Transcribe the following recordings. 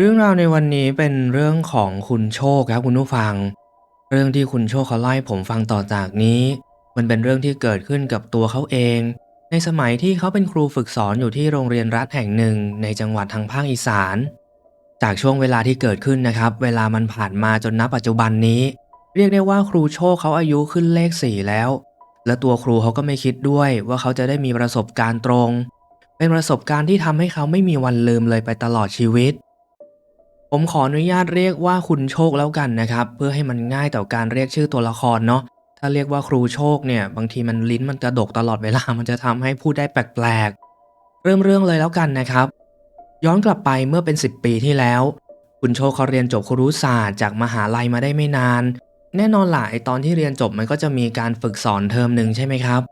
เรื่องราวในวันนี้เป็นเรื่องของคุณโชคครับคุณผู้ฟัง เรื่องที่คุณโชคเขาเล่าให้ผมฟังต่อจากนี้ มันเป็นเรื่องที่เกิดขึ้นกับตัวเขาเอง ในสมัยที่เขาเป็นครูฝึกสอนอยู่ที่โรงเรียนรัฐแห่งหนึ่งในจังหวัดทางภาคอีสาน จากช่วงเวลาที่เกิดขึ้นนะครับ เวลามันผ่านมาจนณปัจจุบันนี้ เรียกได้ว่าครูโชคเขาอายุขึ้นเลขสี่แล้ว และตัวครูเขาก็ไม่คิดด้วยว่าเขาจะได้มีประสบการณ์ตรง เป็นประสบการณ์ที่ทำให้เขาไม่มีวันลืมเลยไปตลอดชีวิต ผมขออนุญาตเรียกว่าคุณโชคแล้วกันนะครับ เพื่อให้มันง่ายต่อการเรียกชื่อตัวละครเนาะถ้าเรียกว่าครูโชคเนี่ย บางทีมันลิ้นมันกระดกตลอดเวลามันจะทำให้พูดได้แปลกๆ เริ่มเรื่องเลยแล้วกันนะครับ ย้อนกลับไปเมื่อเป็น 10 ปีที่แล้ว คุณโชคเขาเรียนจบครุศาสตร์จากมหาลัยมาได้ไม่นาน แน่นอนหละไอตอนที่เรียนจบมันก็จะมีการฝึกสอนเทอมหนึ่งใช่ไหมครับ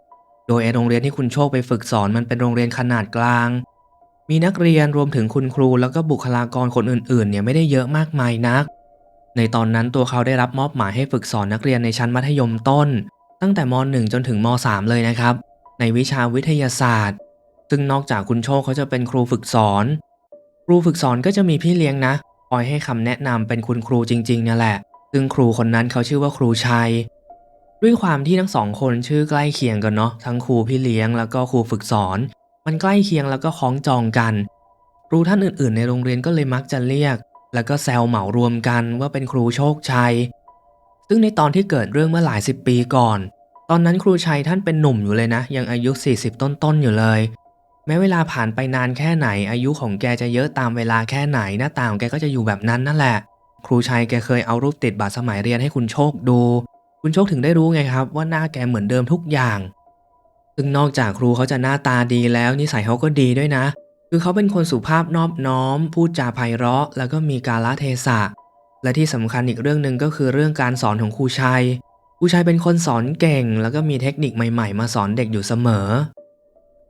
โดยไอโรงเรียนที่คุณโชคไปฝึกสอนมันเป็นโรงเรียนขนาดกลาง มีนักเรียนรวมถึงคุณครูแล้วก็บุคลากรคนอื่นๆเนี่ยไม่ได้เยอะมากมายนัก ในตอนนั้นตัวเขาได้รับมอบหมายให้ฝึกสอนนักเรียนในชั้นมัธยมต้น ตั้งแต่ม .1 จนถึงม .3 เลยนะครับ ในวิชาวิทยาศาสตร์ ซึ่งนอกจากคุณโชคเขาจะเป็นครูฝึกสอน ครูฝึกสอนก็จะมีพี่เลี้ยงนะคอยให้คำแนะนำเป็นคุณครูจริงๆนี่แหละ ซึ่งครูคนนั้นเขาชื่อว่าครูชัย ด้วยความที่ทั้งสองคนชื่อใกล้เคียงกันเนาะทั้งครูพี่เลี้ยงแล้วก็ครูฝึกสอน มันใกล้เคียงแล้วก็คล้องจองกัน ครูท่านอื่นๆ ในโรงเรียนก็เลยมักจะเรียก แล้วก็แซวเหมารวมกันว่าเป็นครูโชคชัย ซึ่งในตอนที่เกิดเรื่องเมื่อหลายสิบปีก่อน ตอนนั้นครูชัยท่านเป็นหนุ่มอยู่เลยนะ ยังอายุ 40 ต้นๆอยู่เลย แม้เวลาผ่านไปนานแค่ไหน อายุของแกจะเยอะตามเวลาแค่ไหนหน้าตาของแกก็จะอยู่แบบนั้นนั่นแหละ ครูชัยแกเคยเอารูปติดบัตรสมัยเรียนให้คุณโชคดู คุณโชคถึงได้รู้ไงครับ ว่าหน้าแกเหมือนเดิมทุกอย่าง ซึ่งนอกจากครูเขาจะหน้าตาดีแล้วนิสัยเขาก็ดีด้วยนะ คือเขาเป็นคนสุภาพนอบน้อม พูดจาไพเราะ แล้วก็มีกาลเทศะ และที่สำคัญอีกเรื่องหนึ่งก็คือเรื่องการสอนของครูชัย ครูชัยเป็นคนสอนเก่ง แล้วก็มีเทคนิคใหม่ๆ มาสอนเด็กอยู่เสมอ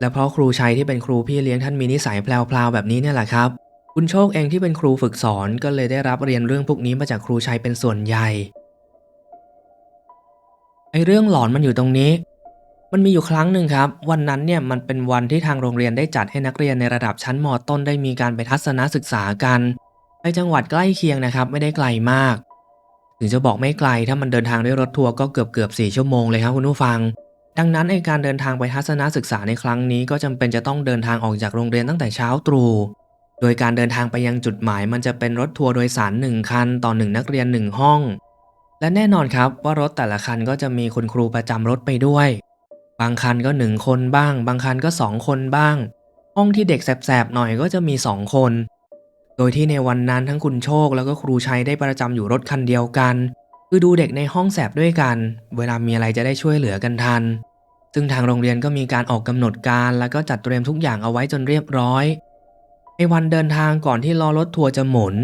และเพราะครูชัยที่เป็นครูพี่เลี้ยงท่านมีนิสัยแพลวๆแบบนี้เนี่ยแหละครับ คุณโชคเองที่เป็นครูฝึกสอนก็เลยได้รับเรียนเรื่องพวกนี้มาจากครูชัยเป็นส่วนใหญ่ ไอเรื่องหลอนมันอยู่ตรงนี้ มันมีอยู่ครั้งหนึ่งครับ วันนั้นเนี่ยมันเป็นวันที่ทางโรงเรียนได้จัดให้นักเรียนในระดับชั้นมต้นได้มีการไปทัศนศึกษากันไปจังหวัดใกล้เคียงนะครับ ไม่ได้ไกลมาก ถึงจะบอกไม่ไกลถ้ามันเดินทางด้วยรถทัวร์ก็เกือบเกือบสี่ชั่วโมงเลยครับคุณผู้ฟัง ดังนั้นไอการเดินทางไปทัศนศึกษาในครั้งนี้ ก็จำเป็นจะต้องเดินทางออกจากโรงเรียนตั้งแต่เช้าตรู่โดยการเดินทางไปยังจุดหมาย มันจะเป็นรถทัวร์โดยสารหนึ่งคันต่อหนึ่งนักเรียนหนึ่งห้อง และแน่นอนครับว่ารถแต่ละคันก็จะมีคุณครูประจำรถไปด้วย บางคันก็หนึ่งคนบ้าง บางคันก็สองคนบ้าง ห้องที่เด็กแสบๆหน่อยก็จะมีสองคน โดยที่ในวันนั้นทั้งคุณโชคแล้วก็ครูชัยได้ประจำอยู่รถคันเดียวกัน คือดูเด็กในห้องแสบด้วยกัน เวลามีอะไรจะได้ช่วยเหลือกันทัน ซึ่งทางโรงเรียนก็มีการออกกำหนดการแล้วก็จัดเตรียมทุกอย่างเอาไว้จนเรียบร้อย ในวันเดินทางก่อนที่ล้อรถทัวร์จะหมุน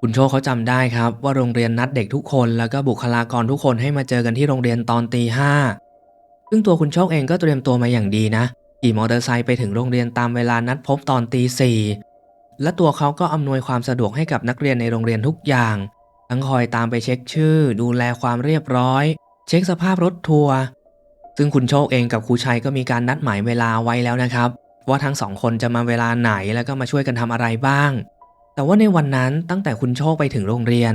คุณโชคเขาจำได้ครับ ว่าโรงเรียนนัดเด็กทุกคน แล้วก็บุคลากรทุกคนให้มาเจอกันที่โรงเรียนตอนตีห้า ซึ่งตัวคุณโชคเองก็เตรียมตัวมาอย่างดีนะขี่มอเตอร์ไซค์ไปถึงโรงเรียนตามเวลานัดพบตอนตีสี่และตัวเขาก็อำนวยความสะดวกให้กับนักเรียนในโรงเรียนทุกอย่าง ทั้งคอยตามไปเช็คชื่อ ดูแลความเรียบร้อย เช็คสภาพรถทัวร์ซึ่งคุณโชคเองกับครูชัยก็มีการนัดหมายเวลาไว้แล้วนะครับ ว่าทั้งสองคนจะมาเวลาไหนแล้วก็มาช่วยกันทำอะไรบ้าง แต่ว่าในวันนั้นตั้งแต่คุณโชคไปถึงโรงเรียน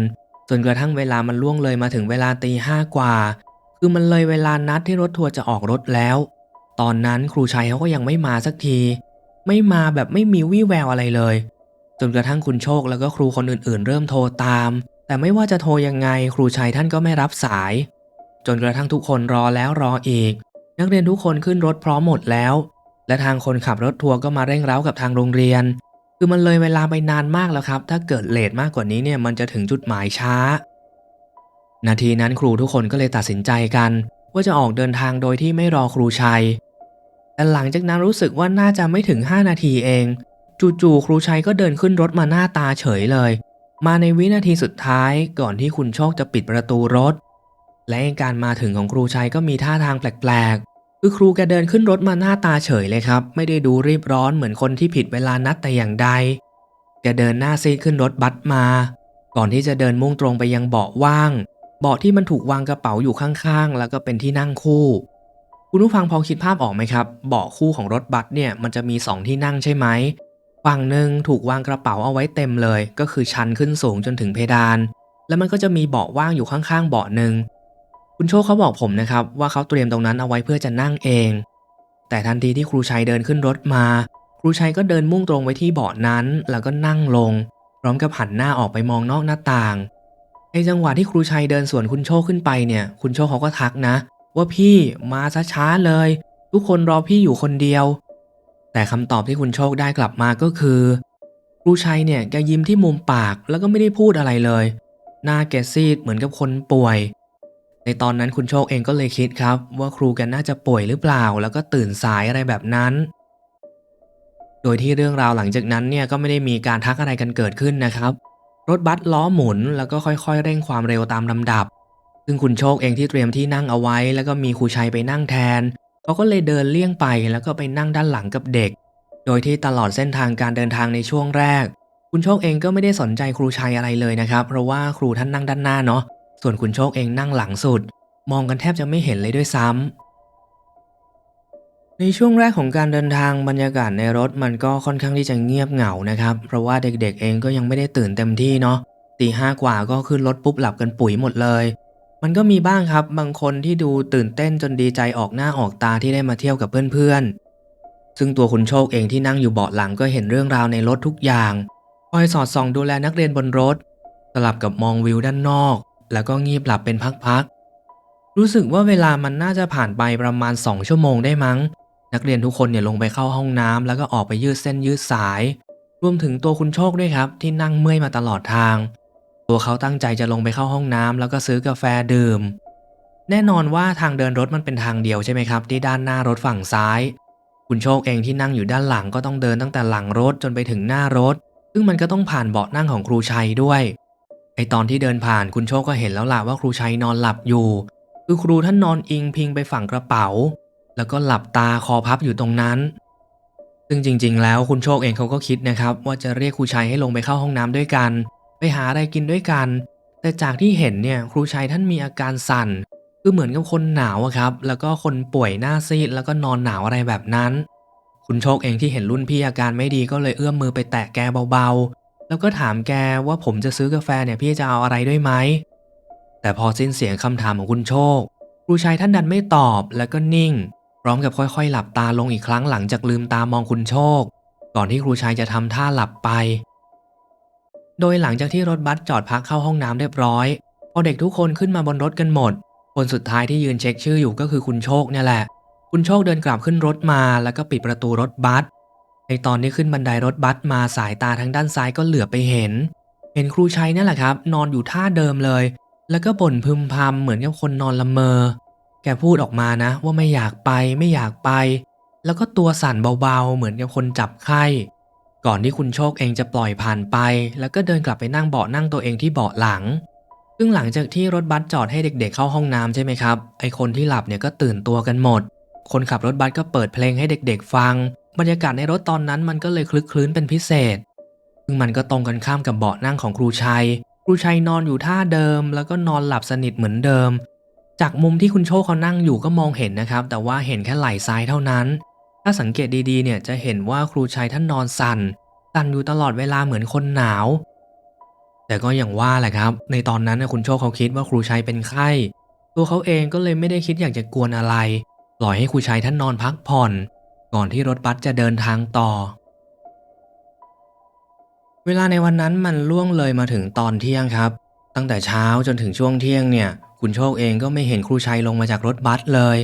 จนกระทั่งเวลามันล่วงเลยมาถึงเวลาตีห้ากว่า คือมันเลยเวลานัดที่รถทัวร์จะออกรถแล้ว ตอนนั้นครูชัยเขาก็ยังไม่มาสักที ไม่มาแบบไม่มีวี่แววอะไรเลย จนกระทั่งคุณโชคแล้วก็ครูคนอื่นๆ เริ่มโทรตาม แต่ไม่ว่าจะโทรยังไง ครูชัยท่านก็ไม่รับสาย จนกระทั่งทุกคนรอแล้วรออีก นักเรียนทุกคนขึ้นรถพร้อมหมดแล้ว และทางคนขับรถทัวร์ก็มาเร่งเร้ากับทางโรงเรียน คือมันเลยเวลาไปนานมากแล้วครับ ถ้าเกิดเลทมากกว่านี้เนี่ยมันจะถึงจุดหมายช้า นาทีนั้นครูทุกคนก็เลยตัดสินใจกัน ว่าจะออกเดินทางโดยที่ไม่รอครูชัย แต่หลังจากนั้นรู้สึกว่าน่าจะไม่ถึง 5 นาทีเอง จู่ๆครูชัยก็เดินขึ้นรถมาหน้าตาเฉยเลย มาในวินาทีสุดท้ายก่อนที่คุณโชคจะปิดประตูรถ และการมาถึงของครูชัยก็มีท่าทางแปลกๆ คือครูแกเดินขึ้นรถมาหน้าตาเฉยเลยครับ ไม่ได้ดูรีบร้อนเหมือนคนที่ผิดเวลานัดแต่อย่างใดแกเดินหน้าซีดขึ้นรถบัสมา ก่อนที่จะเดินมุ่งตรงไปยังเบาะว่าง เบาะที่มันถูกวางกระเป๋าอยู่ข้างๆ แล้วก็เป็นที่นั่งคู่ คุณผู้ฟังพอคิดภาพออกไหมครับ เบาะคู่ของรถบัสเนี่ยมันจะมีสองที่นั่งใช่ไหมฝั่งหนึ่งถูกวางกระเป๋าเอาไว้เต็มเลย ก็คือชันขึ้นสูงจนถึงเพดาน แล้วมันก็จะมีเบาะว่างอยู่ข้างๆ เบาะหนึ่งคุณโชคเขาบอกผมนะครับว่าเขาเตรียมตรงนั้นเอาไว้เพื่อจะนั่งเอง แต่ทันทีที่ครูชัยเดินขึ้นรถมา ครูชัยก็เดินมุ่งตรงไปที่เบาะนั้น แล้วก็นั่งลง พร้อมกับหันหน้าออกไปมองนอกหน้าต่าง ในจังหวะที่ครูชัยเดินสวนคุณโชคขึ้นไปเนี่ย คุณโชคเขาก็ทักนะ ว่าพี่มาช้าๆเลย ทุกคนรอพี่อยู่คนเดียว แต่คำตอบที่คุณโชคได้กลับมาก็คือ ครูชัยเนี่ยแกยิ้มที่มุมปากแล้วก็ไม่ได้พูดอะไรเลย หน้าแกซีดเหมือนกับคนป่วย ในตอนนั้นคุณโชคเองก็เลยคิดครับ ว่าครูแกน่าจะป่วยหรือเปล่า แล้วก็ตื่นสายอะไรแบบนั้น โดยที่เรื่องราวหลังจากนั้นเนี่ยก็ไม่ได้มีการทักอะไรกันเกิดขึ้นนะครับ รถบัสล้อหมุนแล้วก็ค่อยๆ เร่งความเร็วตามลำดับ ซึ่งคุณโชคเองที่เตรียมที่นั่งเอาไว้ แล้วก็มีครูชัยไปนั่งแทนเขาก็เลยเดินเลี่ยงไปแล้วก็ไปนั่งด้านหลังกับเด็ก โดยที่ตลอดเส้นทางการเดินทางในช่วงแรก คุณโชคเองก็ไม่ได้สนใจครูชัยอะไรเลยนะครับ เพราะว่าครูท่านนั่งด้านหน้าเนาะส่วนคุณโชคเองนั่งหลังสุด มองกันแทบจะไม่เห็นเลยด้วยซ้ำ ในช่วงแรกของการเดินทางบรรยากาศในรถมันก็ค่อนข้างที่จะเงียบเหงานะครับ เพราะว่าเด็กๆเองก็ยังไม่ได้ตื่นเต็มที่เนาะตีห้ากว่าก็ขึ้นรถปุ๊บหลับกันปุ๋ยหมดเลย มันก็มีบ้างครับบางคนที่ดูตื่นเต้นจนดีใจออกหน้าออกตาที่ได้มาเที่ยวกับเพื่อนๆ ซึ่งตัวคุณโชคเองที่นั่งอยู่เบาะหลังก็เห็นเรื่องราวในรถทุกอย่างคอยสอดส่องดูแลนักเรียนบนรถ สลับกับมองวิวด้านนอก แล้วก็งีบหลับเป็นพักๆรู้สึกว่าเวลามันน่าจะผ่านไปประมาณ2ชั่วโมงได้มั้ง นักเรียนทุกคนเนี่ยลงไปเข้าห้องน้ำแล้วก็ออกไปยืดเส้นยืดสาย รวมถึงตัวคุณโชคด้วยครับ ที่นั่งเมื่อยมาตลอดทาง ตัวเขาตั้งใจจะลงไปเข้าห้องน้ำแล้วก็ซื้อกาแฟดื่ม แน่นอนว่าทางเดินรถมันเป็นทางเดียวใช่ไหมครับ ที่ด้านหน้ารถฝั่งซ้าย คุณโชคเองที่นั่งอยู่ด้านหลังก็ต้องเดินตั้งแต่หลังรถจนไปถึงหน้ารถ ซึ่งมันก็ต้องผ่านเบาะนั่งของครูชัยด้วยไอตอนที่เดินผ่านคุณโชคก็เห็นแล้วล่ะว่าครูชัยนอนหลับอยู่ คือครูท่านนอนอิงพิงไปฝั่งกระเป๋า แล้วก็หลับตาคอพับอยู่ตรงนั้น ซึ่งจริง ๆ แล้วคุณโชคเองเขาก็คิดนะครับ ว่าจะเรียกครูชัยให้ลงไปเข้าห้องน้ำด้วยกัน ไปหาอะไรกินด้วยกัน แต่จากที่เห็นเนี่ยครูชัยท่านมีอาการสั่น คือเหมือนกับคนหนาวครับ แล้วก็คนป่วยหน้าซีดแล้วก็นอนหนาวอะไรแบบนั้น คุณโชคเองที่เห็นรุ่นพี่อาการไม่ดีก็เลยเอื้อมมือไปแตะแกเบาๆ แล้วก็ถามแกว่าผมจะซื้อกาแฟเนี่ยพี่จะเอาอะไรด้วยไหมแต่พอสิ้นเสียงคำถามของคุณโชค ครูชัยท่านดันไม่ตอบแล้วก็นิ่ง พร้อมกับค่อยๆ หลับตาลงอีกครั้งหลังจากลืมตามองคุณโชค ก่อนที่ครูชัยจะทำท่าหลับไป โดยหลังจากที่รถบัสจอดพักเข้าห้องน้ำเรียบร้อย พอเด็กทุกคนขึ้นมาบนรถกันหมด คนสุดท้ายที่ยืนเช็คชื่ออยู่ก็คือคุณโชคเนี่ยแหละ คุณโชคเดินกลับขึ้นรถมาแล้วก็ปิดประตูรถบัส ในตอนที่ขึ้นบันไดรถบัสมาสายตาทางด้านซ้ายก็เหลือบไปเห็น เห็นครูชัยนั่นแหละครับ นอนอยู่ท่าเดิมเลย แล้วก็บ่นพึมพำเหมือนกับคนนอนละเมอ แกพูดออกมานะ ว่าไม่อยากไปไม่อยากไป แล้วก็ตัวสั่นเบาๆ เหมือนกับคนจับไข้ก่อนที่คุณโชคเองจะปล่อยผ่านไป แล้วก็เดินกลับไปนั่งเบาะนั่งตัวเองที่เบาะหลัง ซึ่งหลังจากที่รถบัสจอดให้เด็กๆเข้าห้องน้ำใช่ไหมครับ ไอคนที่หลับเนี่ยก็ตื่นตัวกันหมด คนขับรถบัสก็เปิดเพลงให้เด็กๆ ฟัง บรรยากาศในรถตอนนั้นมันก็เลยคลึกคลื้นเป็นพิเศษ ซึ่งมันก็ตรงกันข้ามกับเบาะนั่งของครูชัย ครูชัยนอนอยู่ท่าเดิม แล้วก็นอนหลับสนิทเหมือนเดิม จากมุมที่คุณโชคเขานั่งอยู่ก็มองเห็นนะครับ แต่ว่าเห็นแค่ไหล่ซ้ายเท่านั้น ถ้าสังเกตดีๆเนี่ยจะเห็นว่าครูชัยท่านนอนสั่นสั่นอยู่ตลอดเวลาเหมือนคนหนาว แต่ก็อย่างว่าแหละครับ ในตอนนั้นนะคุณโชคเขาคิดว่าครูชัยเป็นไข้ ตัวเขาเองก็เลยไม่ได้คิดอยากจะกวนอะไร ปล่อยให้ครูชัยท่านนอนพักผ่อน ก่อนที่รถบัสจะเดินทางต่อ เวลาในวันนั้นมันล่วงเลยมาถึงตอนเที่ยงครับ ตั้งแต่เช้าจนถึงช่วงเที่ยงเนี่ย คุณโชคเองก็ไม่เห็นครูชัยลงมาจากรถบัสเลย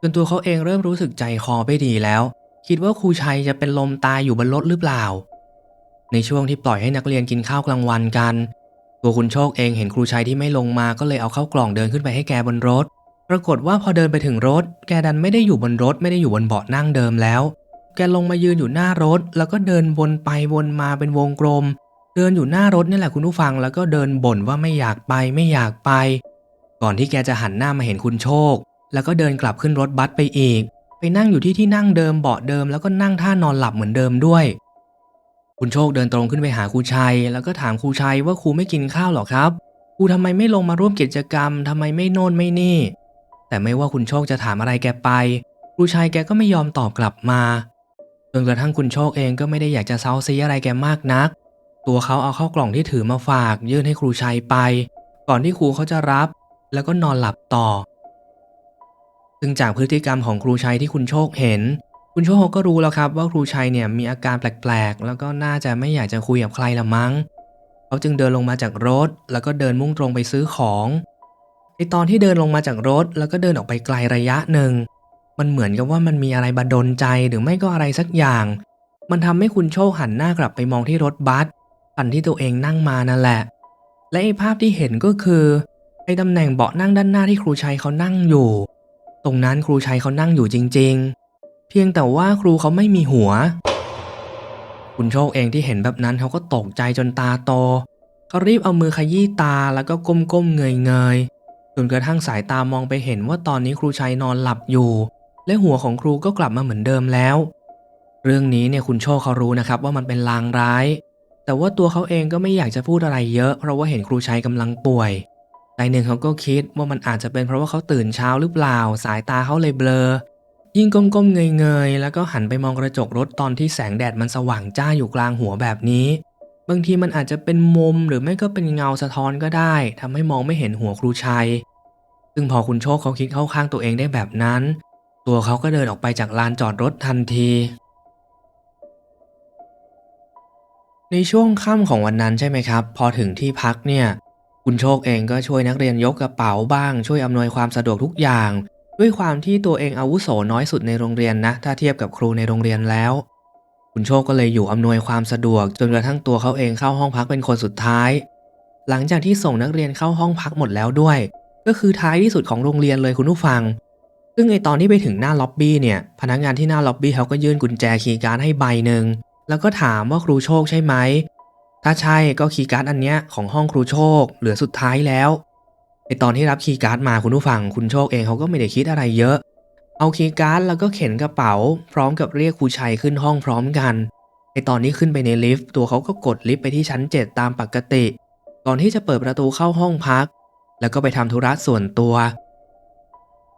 จนตัวเขาเองเริ่มรู้สึกใจคอไม่ดีแล้ว คิดว่าครูชัยจะเป็นลมตายอยู่บนรถหรือเปล่า ในช่วงที่ปล่อยให้นักเรียนกินข้าวกลางวันกัน ตัวคุณโชคเองเห็นครูชัยที่ไม่ลงมาก็เลยเอาเข้าวกล่องเดินขึ้นไปให้แกบนรถ ปรากฏว่าพอเดินไปถึงรถ แกดันไม่ได้อยู่บนรถไม่ได้อยู่บนเบาะนั่งเดิมแล้ว แกลงมายืนอยู่หน้ารถ แล้วก็เดินวนไปวนมาเป็นวงกลม เดินอยู่หน้ารถนี่แหละคุณผู้ฟังแล้วก็เดินบ่นว่าไม่อยากไปไม่อยากไป ก่อนที่แกจะหันหน้ามาเห็นคุณโชค แล้วก็เดินกลับขึ้นรถบัสไปอีก ไปนั่งอยู่ที่ที่นั่งเดิมเบาะเดิมแล้วก็นั่งท่านอนหลับเหมือนเดิมด้วย คุณโชคเดินตรงขึ้นไปหาครูชัย แล้วก็ถามครูชัยว่าครูไม่กินข้าวหรอครับครูทำไมไม่ลงมาร่วมกิจกรรมทำไมไม่โน่นไม่นี่ แต่ไม่ว่าคุณโชคจะถามอะไรแกไปครูชัยแกก็ไม่ยอมตอบกลับมาจนกระทั่งคุณโชคเองก็ไม่ได้อยากจะเซาซีอะไรแกมากนัก ตัวเขาเอาเข้ากล่องที่ถือมาฝาก ยื่นให้ครูชัยไป ก่อนที่ครูเขาจะรับ แล้วก็นอนหลับต่อ ซึ่งจากพฤติกรรมของครูชัยที่คุณโชคเห็น คุณโชคก็รู้แล้วครับว่าครูชัยเนี่ยมีอาการแปลกๆ แล้วก็น่าจะไม่อยากจะคุยกับใครละมั้ง เขาจึงเดินลงมาจากรถ แล้วก็เดินมุ่งตรงไปซื้อของในตอนที่เดินลงมาจากรถ แล้วก็เดินออกไปไกลระยะหนึ่ง มันเหมือนกับว่ามันมีอะไรบันดลใจหรือไม่ก็อะไรสักอย่าง มันทำให้คุณโชคหันหน้ากลับไปมองที่รถบัสคันที่ตัวเองนั่งมานั่นแหละ และไอ้ภาพที่เห็นก็คือ ไอ้ตำแหน่งเบาะนั่งด้านหน้าที่ครูชัยเขานั่งอยู่ ตรงนั้นครูชัยเขานั่งอยู่จริง ๆ เพียงแต่ว่าครูเขาไม่มีหัว คุณโชคเองที่เห็นแบบนั้นเขาก็ตกใจจนตาโตเขารีบเอามือขยี้ตาแล้วก็ก้มๆเงยๆจนกระทั่งสายตามองไปเห็นว่าตอนนี้ครูชัยนอนหลับอยู่ และหัวของครูก็กลับมาเหมือนเดิมแล้ว เรื่องนี้เนี่ยคุณโชคเขารู้นะครับว่ามันเป็นลางร้าย แต่ว่าตัวเขาเองก็ไม่อยากจะพูดอะไรเยอะ เพราะว่าเห็นครูชัยกำลังป่วย ใจหนึ่งเขาก็คิดว่ามันอาจจะเป็นเพราะว่าเขาตื่นเช้าหรือเปล่า สายตาเขาเลยเบลอ ยิ่งก้มๆเงยๆ แล้วก็หันไปมองกระจกรถตอนที่แสงแดดมันสว่างจ้าอยู่กลางหัวแบบนี้ บางทีมันอาจจะเป็นมุมหรือไม่ก็เป็นเงาสะท้อนก็ได้ทำให้มองไม่เห็นหัวครูชัย ซึ่งพอคุณโชคเขาคิดเข้าข้างตัวเองได้แบบนั้น ตัวเขาก็เดินออกไปจากลานจอดรถทันทีในช่วงค่ำของวันนั้นใช่ไหมครับ พอถึงที่พักเนี่ย คุณโชคเองก็ช่วยนักเรียนยกกระเป๋าบ้าง ช่วยอำนวยความสะดวกทุกอย่าง ด้วยความที่ตัวเองอาวุโสน้อยสุดในโรงเรียนนะ ถ้าเทียบกับครูในโรงเรียนแล้ว คุณโชคก็เลยอยู่อำนวยความสะดวก จนกระทั่งตัวเขาเองเข้าห้องพักเป็นคนสุดท้าย หลังจากที่ส่งนักเรียนเข้าห้องพักหมดแล้วด้วย ก็คือท้ายที่สุดของโรงเรียนเลยคุณผู้ฟัง ซึ่งในตอนที่ไปถึงหน้าล็อบบี้เนี่ย พนักงานที่หน้าล็อบบี้เขาก็ยื่นกุญแจคีย์การ์ดให้ใบหนึ่งแล้วก็ถามว่าครูโชคใช่ไหม ถ้าใช่ก็คีย์การ์ดอันเนี้ยของห้องครูโชค เหลือสุดท้ายแล้วในตอนที่รับคีย์การ์ดมาคุณผู้ฟังคุณโชคเองเขาก็ไม่ได้คิดอะไรเยอะ เอาคีย์การ์ดแล้วก็เข็นกระเป๋า พร้อมกับเรียกครูชัยขึ้นห้องพร้อมกันในตอนนี้ขึ้นไปในลิฟต์ตัวเขาก็กดลิฟต์ไปที่ชั้น 7 ตามปกติ ก่อนที่จะเปิดประตูเข้าห้องพัก แล้วก็ไปทำธุระส่วนตัว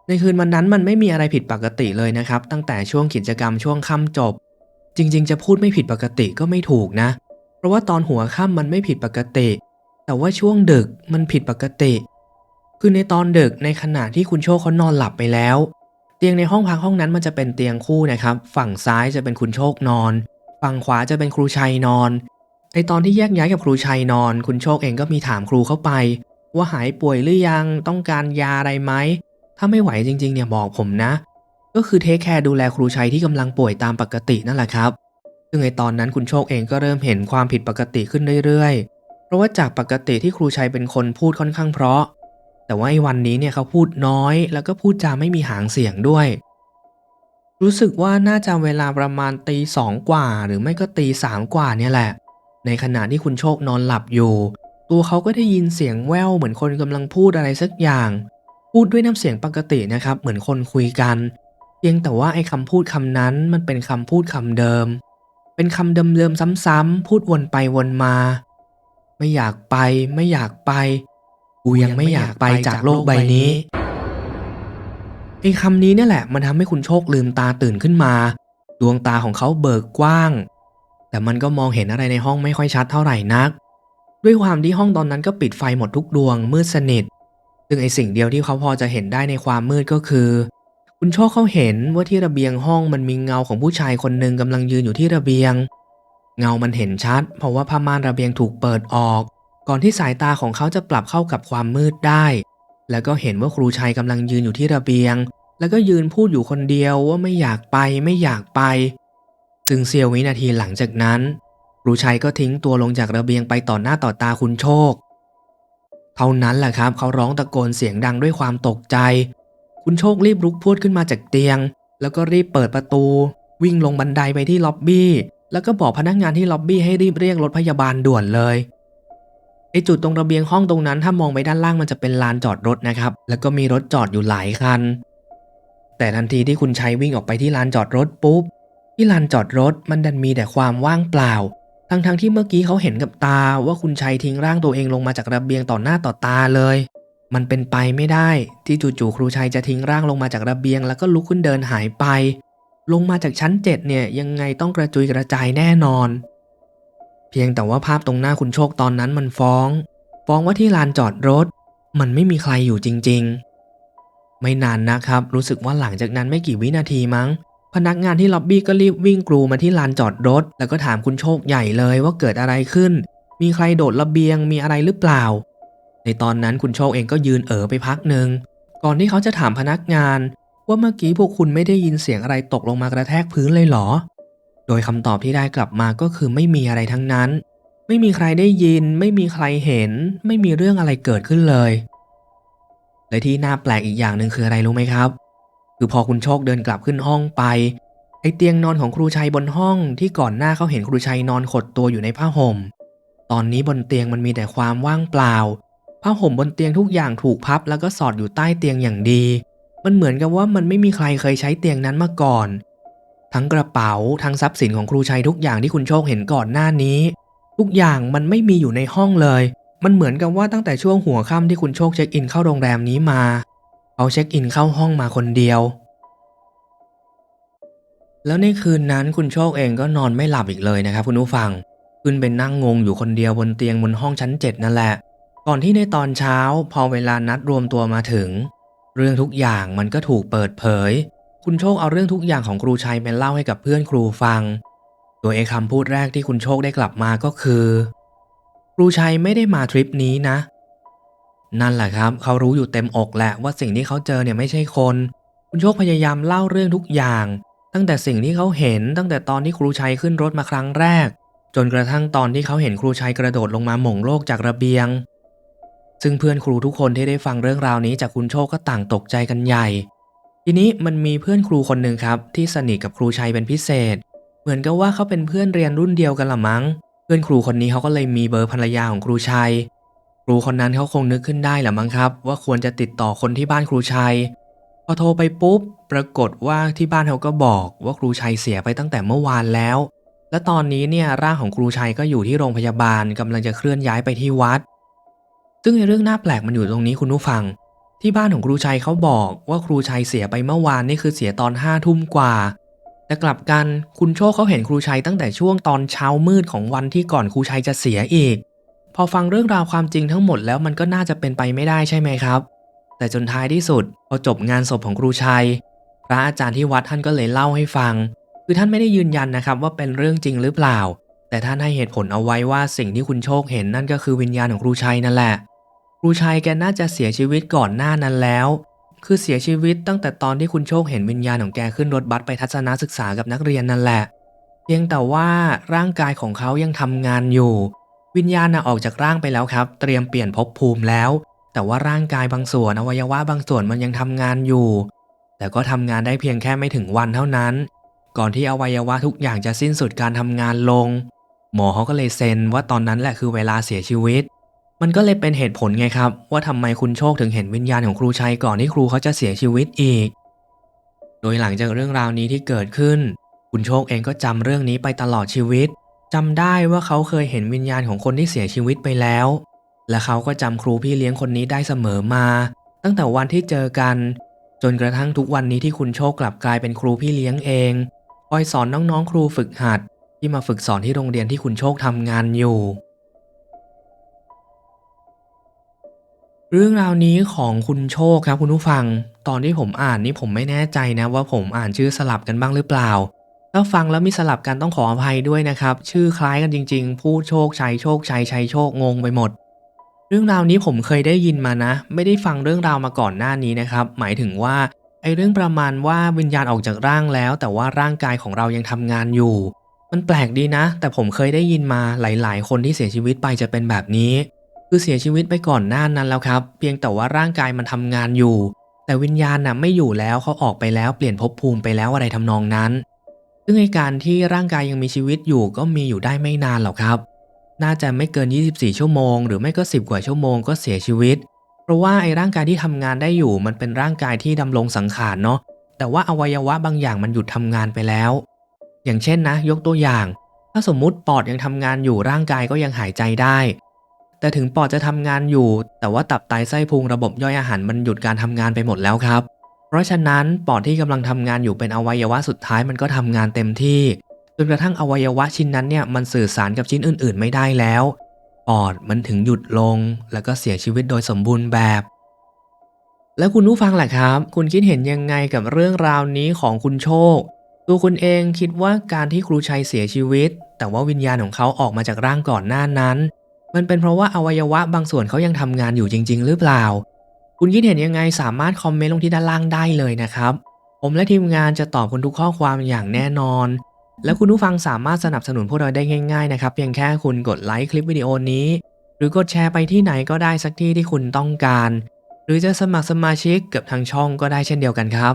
ในคืนวันนั้นมันไม่มีอะไรผิดปกติเลยนะครับ ตั้งแต่ช่วงกิจกรรมช่วงค่ำจบ จริง ๆ จะพูดไม่ผิดปกติก็ไม่ถูกนะเพราะว่าตอนหัวค่ำมันไม่ผิดปกติ แต่ว่าช่วงดึกมันผิดปกติ คือในตอนดึกในขณะที่คุณโชคเขานอนหลับไปแล้ว เตียงในห้องพักห้องนั้นมันจะเป็นเตียงคู่นะครับ ฝั่งซ้ายจะเป็นคุณโชคนอน ฝั่งขวาจะเป็นครูชัยนอน ในตอนที่แยกย้ายกับครูชัยนอน คุณโชคเองก็มีถามครูเข้าไป ว่าหายป่วยหรือยังต้องการยาอะไรไหมถ้าไม่ไหวจริงๆเนี่ยบอกผมนะ ก็คือเทคแคร์ดูแลครูชัยที่กำลังป่วยตามปกตินั่นแหละครับ ซึ่งในตอนนั้นคุณโชคเองก็เริ่มเห็นความผิดปกติขึ้นเรื่อยๆ เพราะว่าจากปกติที่ครูชัยเป็นคนพูดค่อนข้างเพราะ แต่ว่าไอ้วันนี้เนี่ยเขาพูดน้อย แล้วก็พูดจาไม่มีหางเสียงด้วย รู้สึกว่าน่าจะเวลาประมาณตีสองกว่า หรือไม่ก็ตีสามกว่าเนี่ยแหละ ในขณะที่คุณโชคนอนหลับอยู่ ตัวเขาก็ได้ยินเสียงแว่วเหมือนคนกำลังพูดอะไรสักอย่าง พูดด้วยน้ำเสียงปกตินะครับ เหมือนคนคุยกัน เพียงแต่ว่าไอ้คำพูดคำนั้นมันเป็นคำพูดคำเดิม เป็นคำเดิมๆซ้ำๆพูดวนไปวนมา ไม่อยากไป ไม่อยากไป กูยังไม่อยากไปจากโลกใบนี้ไอ้คำนี้เนี่ยแหละ มันทำให้คุณโชคลืมตาตื่นขึ้นมา ดวงตาของเขาเบิกกว้าง แต่มันก็มองเห็นอะไรในห้องไม่ค่อยชัดเท่าไหร่นัก ด้วยความที่ห้องตอนนั้นก็ปิดไฟหมดทุกดวงมืดสนิท ซึ่งไอสิ่งเดียวที่เขาพอจะเห็นได้ในความมืดก็คือ คุณโชคเขาเห็นว่าที่ระเบียงห้องมันมีเงาของผู้ชายคนหนึ่งกำลังยืนอยู่ที่ระเบียง เงามันเห็นชัด เพราะว่าผ้าม่านระเบียงถูกเปิดออก ก่อนที่สายตาของเขาจะปรับเข้ากับความมืดได้ แล้วก็เห็นว่าครูชัยกำลังยืนอยู่ที่ระเบียง แล้วก็ยืนพูดอยู่คนเดียวว่าไม่อยากไปไม่อยากไป ซึ่งเสี้ยววินาทีหลังจากนั้น ครูชัยก็ทิ้งตัวลงจากระเบียงไปต่อหน้าต่อตาคุณโชค เท่านั้นแหละครับ เขาร้องตะโกนเสียงดังด้วยความตกใจ คุณโชครีบลุกพรวดขึ้นมาจากเตียง แล้วก็รีบเปิดประตู วิ่งลงบันไดไปที่ล็อบบี้ แล้วก็บอกพนักงานที่ล็อบบี้ให้รีบเรียกรถพยาบาลด่วนเลยไอจุดตรงระเบียงห้องตรงนั้นถ้ามองไปด้านล่างมันจะเป็นลานจอดรถนะครับ แล้วก็มีรถจอดอยู่หลายคัน แต่ทันทีที่คุณชัยวิ่งออกไปที่ลานจอดรถปุ๊บ ที่ลานจอดรถมันดันมีแต่ความว่างเปล่า ทั้งๆทที่เมื่อกี้เขาเห็นกับตาว่าคุณชัยทิ้งร่างตัวเองลงมาจากระเบียงต่อหน้าต่อตาเลย มันเป็นไปไม่ได้ที่จู่ๆครูชัยจะทิ้งร่างลงมาจากระเบียง แล้วก็ลุกขึ้นเดินหายไป ลงมาจากชั้นเจ็ดเนี่ยยังไงต้องกระจุยกระจายแน่นอน เพียงแต่ว่าภาพตรงหน้าคุณโชคตอนนั้นมันฟ้อง ฟ้องว่าที่ลานจอดรถ มันไม่มีใครอยู่จริง ๆ ไม่นานนะครับ รู้สึกว่าหลังจากนั้นไม่กี่วินาทีมั้ง พนักงานที่ล็อบบี้ก็รีบวิ่งกรูมาที่ลานจอดรถ แล้วก็ถามคุณโชคใหญ่เลยว่าเกิดอะไรขึ้น มีใครโดดระเบียงมีอะไรหรือเปล่า ในตอนนั้นคุณโชคเองก็ยืนเอ๋อไปพักหนึ่งก่อนที่เขาจะถามพนักงาน ว่าเมื่อกี้พวกคุณไม่ได้ยินเสียงอะไรตกลงมากระแทกพื้นเลยเหรอ โดยคำตอบที่ได้กลับมาก็คือไม่มีอะไรทั้งนั้น ไม่มีใครได้ยิน ไม่มีใครเห็น ไม่มีเรื่องอะไรเกิดขึ้นเลย และที่น่าแปลกอีกอย่างหนึ่งคืออะไรรู้ไหมครับ คือพอคุณโชคเดินกลับขึ้นห้องไปไอเตียงนอนของครูชัยบนห้องที่ก่อนหน้าเขาเห็นครูชัยนอนขดตัวอยู่ในผ้าห่ม ตอนนี้บนเตียงมันมีแต่ความว่างเปล่า ผ้าห่มบนเตียงทุกอย่างถูกพับ แล้วก็สอดอยู่ใต้เตียงอย่างดี มันเหมือนกับว่ามันไม่มีใครเคยใช้เตียงนั้นมาก่อน ทั้งกระเป๋าทั้งทรัพย์สินของครูชัยทุกอย่างที่คุณโชคเห็นก่อนหน้านี้ ทุกอย่างมันไม่มีอยู่ในห้องเลย มันเหมือนกับว่าตั้งแต่ช่วงหัวค่ำที่คุณโชคเช็คอินเข้าโรงแรมนี้มาเขาเช็คอินเข้าห้องมาคนเดียว แล้วในคืนนั้นคุณโชคเองก็นอนไม่หลับอีกเลยนะครับคุณผู้ฟัง ขึ้นเป็นนั่งงงอยู่คนเดียวบนเตียงบนห้องชั้นเจ็ดนั่นแหละ ก่อนที่ในตอนเช้าพอเวลานัดรวมตัวมาถึง เรื่องทุกอย่างมันก็ถูกเปิดเผย คุณโชคเอาเรื่องทุกอย่างของครูชัยไปเล่าให้กับเพื่อนครูฟัง โดยไอ้คำพูดแรกที่คุณโชคได้กลับมาก็คือ ครูชัยไม่ได้มาทริปนี้นะ นั่นแหละครับ เขารู้อยู่เต็มอกแหละว่าสิ่งที่เขาเจอเนี่ยไม่ใช่คน คุณโชคพยายามเล่าเรื่องทุกอย่าง ตั้งแต่สิ่งที่เขาเห็นตั้งแต่ตอนที่ครูชัยขึ้นรถมาครั้งแรก จนกระทั่งตอนที่เขาเห็นครูชัยกระโดดลงมาหม่งโลกจากระเบียง ซึ่งเพื่อนครูทุกคนที่ได้ฟังเรื่องราวนี้จากคุณโชคก็ต่างตกใจกันใหญ่ ทีนี้มันมีเพื่อนครูคนหนึ่งครับที่สนิทกับครูชัยเป็นพิเศษ เหมือนกับว่าเขาเป็นเพื่อนเรียนรุ่นเดียวกันละมั้ง เพื่อนครูคนนี้เขาก็เลยมีเบอร์ภรรยาของครูชัย ครูคนนั้นเขาคงนึกขึ้นได้แหละมั้งครับ ว่าควรจะติดต่อคนที่บ้านครูชัย พอโทรไปปุ๊บ ปรากฏว่าที่บ้านเขาก็บอกว่าครูชัยเสียไปตั้งแต่เมื่อวานแล้ว และตอนนี้เนี่ยร่างของครูชัยก็อยู่ที่โรงพยาบาลกำลังจะเคลื่อนย้ายไปที่วัด ซึ่งในเรื่องน่าแปลกมันอยู่ตรงนี้คุณผู้ฟัง ที่บ้านของครูชัยเขาบอกว่าครูชัยเสียไปเมื่อวานนี่คือเสียตอนห้าทุ่มกว่า แต่กลับกันคุณโชคเขาเห็นครูชัยตั้งแต่ช่วงตอนเช้ามืดของวันที่ก่อนครูชัยจะเสียอีก พอฟังเรื่องราวความจริงทั้งหมดแล้วมันก็น่าจะเป็นไปไม่ได้ใช่ไหมครับ แต่จนท้ายที่สุดพอจบงานศพของครูชัย พระอาจารย์ที่วัดท่านก็เลยเล่าให้ฟัง คือท่านไม่ได้ยืนยันนะครับว่าเป็นเรื่องจริงหรือเปล่า แต่ท่านให้เหตุผลเอาไว้ว่าสิ่งที่คุณโชคเห็นนั่นก็คือวิญญาณของครูชัยนั่นแหละ ครูชัยแกน่าจะเสียชีวิตก่อนหน้านั้นแล้ว คือเสียชีวิตตั้งแต่ตอนที่คุณโชคเห็นวิญญาณของแกขึ้นรถบัสไปทัศนศึกษากับนักเรียนนั่นแหละ เพียงแต่ว่าร่างกายของเขายังทำงานอยู่ วิญญาณน่ะออกจากร่างไปแล้วครับ เตรียมเปลี่ยนภพภูมิแล้ว แต่ว่าร่างกายบางส่วนอวัยวะบางส่วนมันยังทำงานอยู่ แต่ก็ทำงานได้เพียงแค่ไม่ถึงวันเท่านั้น ก่อนที่อวัยวะทุกอย่างจะสิ้นสุดการทำงานลง หมอเขาก็เลยเซ็นว่าตอนนั้นแหละคือเวลาเสียชีวิต มันก็เลยเป็นเหตุผลไงครับ ว่าทำไมคุณโชคถึงเห็นวิญญาณของครูชัยก่อนที่ครูเขาจะเสียชีวิตอีก โดยหลังจากเรื่องราวนี้ที่เกิดขึ้น คุณโชคเองก็จำเรื่องนี้ไปตลอดชีวิตจำได้ว่าเขาเคยเห็นวิญญาณของคนที่เสียชีวิตไปแล้ว และเขาก็จำครูพี่เลี้ยงคนนี้ได้เสมอมา ตั้งแต่วันที่เจอกัน จนกระทั่งทุกวันนี้ที่คุณโชคกลับกลายเป็นครูพี่เลี้ยงเองคอยสอนน้องๆ ครูฝึกหัด ที่มาฝึกสอนที่โรงเรียนที่คุณโชคทำงานอยู่ เรื่องราวนี้ของคุณโชคครับคุณผู้ฟัง ตอนที่ผมอ่านนี่ผมไม่แน่ใจนะว่าผมอ่านชื่อสลับกันบ้างหรือเปล่า ถ้าฟังแล้วมีสลับกันต้องขออภัยด้วยนะครับ ชื่อคล้ายกันจริงๆพูดโชคชัยโชคชัยชัยโชคงงไปหมด เรื่องราวนี้ผมเคยได้ยินมานะ ไม่ได้ฟังเรื่องราวมาก่อนหน้านี้นะครับ หมายถึงว่าไอ้เรื่องประมาณว่าวิญญาณออกจากร่างแล้ว แต่ว่าร่างกายของเรายังทำงานอยู่ มันแปลกดีนะ แต่ผมเคยได้ยินมาหลาย ๆ คนที่เสียชีวิตไปจะเป็นแบบนี้ คือเสียชีวิตไปก่อนหน้านั้นแล้วครับ เพียงแต่ว่าร่างกายมันทำงานอยู่ แต่วิญญาณน่ะไม่อยู่แล้วเขาออกไปแล้วเปลี่ยนภพภูมิไปแล้วอะไรทำนองนั้น ซึ่งในการที่ร่างกายยังมีชีวิตอยู่ก็มีอยู่ได้ไม่นานหรอกครับ น่าจะไม่เกิน 24 ชั่วโมง หรือไม่ก็ 10 กว่าชั่วโมงก็เสียชีวิต เพราะว่าไอ้ร่างกายที่ทำงานได้อยู่ มันเป็นร่างกายที่ดำรงสังขารเนาะแต่ว่าอวัยวะบางอย่างมันหยุดทำงานไปแล้ว อย่างเช่นนะ ยกตัวอย่าง ถ้าสมมุติปอดยังทำงานอยู่ร่างกายก็ยังหายใจได้ แต่ถึงปอดจะทำงานอยู่ แต่ว่าตับไตไส้พุงระบบย่อยอาหารมันหยุดการทำงานไปหมดแล้วครับ เพราะฉะนั้นปอดที่กำลังทำงานอยู่เป็นอวัยวะสุดท้ายมันก็ทำงานเต็มที่จนกระทั่งอวัยวะชิ้นนั้นเนี่ยมันสื่อสารกับชิ้นอื่น ๆ ไม่ได้แล้ว ปอดมันถึงหยุดลง แล้วก็เสียชีวิตโดยสมบูรณ์แบบ แล้วคุณผู้ฟังแหละครับ คุณคิดเห็นยังไงกับเรื่องราวนี้ของคุณโชค ตัวคุณเองคิดว่าการที่ครูชัยเสียชีวิต แต่ว่าวิญญาณของเขาออกมาจากร่างก่อนหน้านั้น มันเป็นเพราะว่าอวัยวะบางส่วนเขายังทำงานอยู่จริง ๆ หรือเปล่า คุณคิดเห็นยังไงสามารถคอมเมนต์ลงที่ด้านล่างได้เลยนะครับ ผมและทีมงานจะตอบคุณทุกข้อความอย่างแน่นอน และคุณผู้ฟังสามารถสนับสนุนพวกเราได้ง่ายๆนะครับเพียงแค่คุณกดไลค์คลิปวิดีโอนี้ หรือกดแชร์ไปที่ไหนก็ได้สักที่ที่คุณต้องการ หรือจะสมัครสมาชิกกับทางช่องก็ได้เช่นเดียวกันครับ